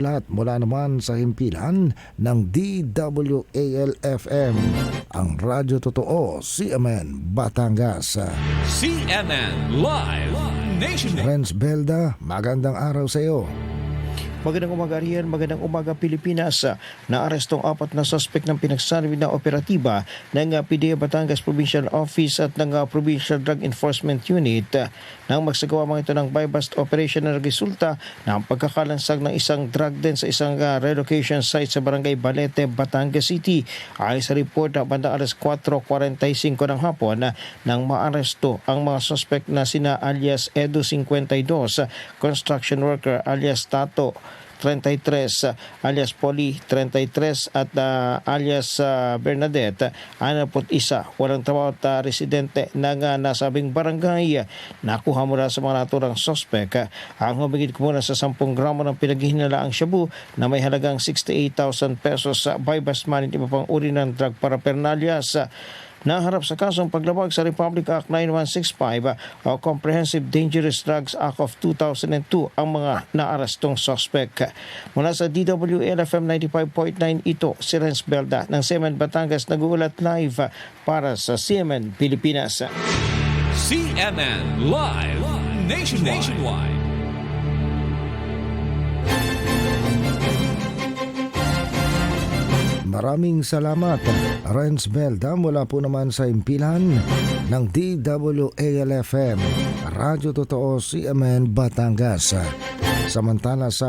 lahat mula naman sa himpilan ng DWAL-FM, ang Radyo Totoo, CMN, Batangas. CNN Live Nationwide. Renz Belda, magandang araw sa iyo. Magandang umaga riyan, magandang umaga Pilipinas. Naarestong apat na suspect ng pinagsasabi na operatiba ng PDEA Batangas Provincial Office at ng Provincial Drug Enforcement Unit nang magsagawa mga ito ng buy-bust operation na resulta ng pagkakalansag ng isang drug den sa isang uh, relocation site sa Barangay Balete, Batangas City. Ayon sa report, uh, bandang alas 4.45 ng hapon uh, nang maaresto ang mga suspect na sina alias Edo 52, construction worker alias Tato 33 alias Poli 33 at ah, alias ah, Bernadette 61 walang trabaho at ah, residente ng ah, nasabing barangay. Nakuha mula sa mga naturang sospek ah, ang humigit kumula sa 10 gramo ng pinaghihinalaang shabu na may halagang 68,000 pesos sa buy bust money at iba pang uri ng drug paraphernalias naharap sa kasong paglabag sa Republic Act 9165 o Comprehensive Dangerous Drugs Act of 2002 ang mga naarestong suspect. Mula sa DWL-FM 95.9 ito si Renz Belda ng CMN Batangas nag-uulat live para sa CMN Pilipinas. CNN Live. Nationwide. Maraming salamat, Renz Belda mula po naman sa impilan ng DWAL-FM, Radyo Totoo, CMN, Batangas. Samantala sa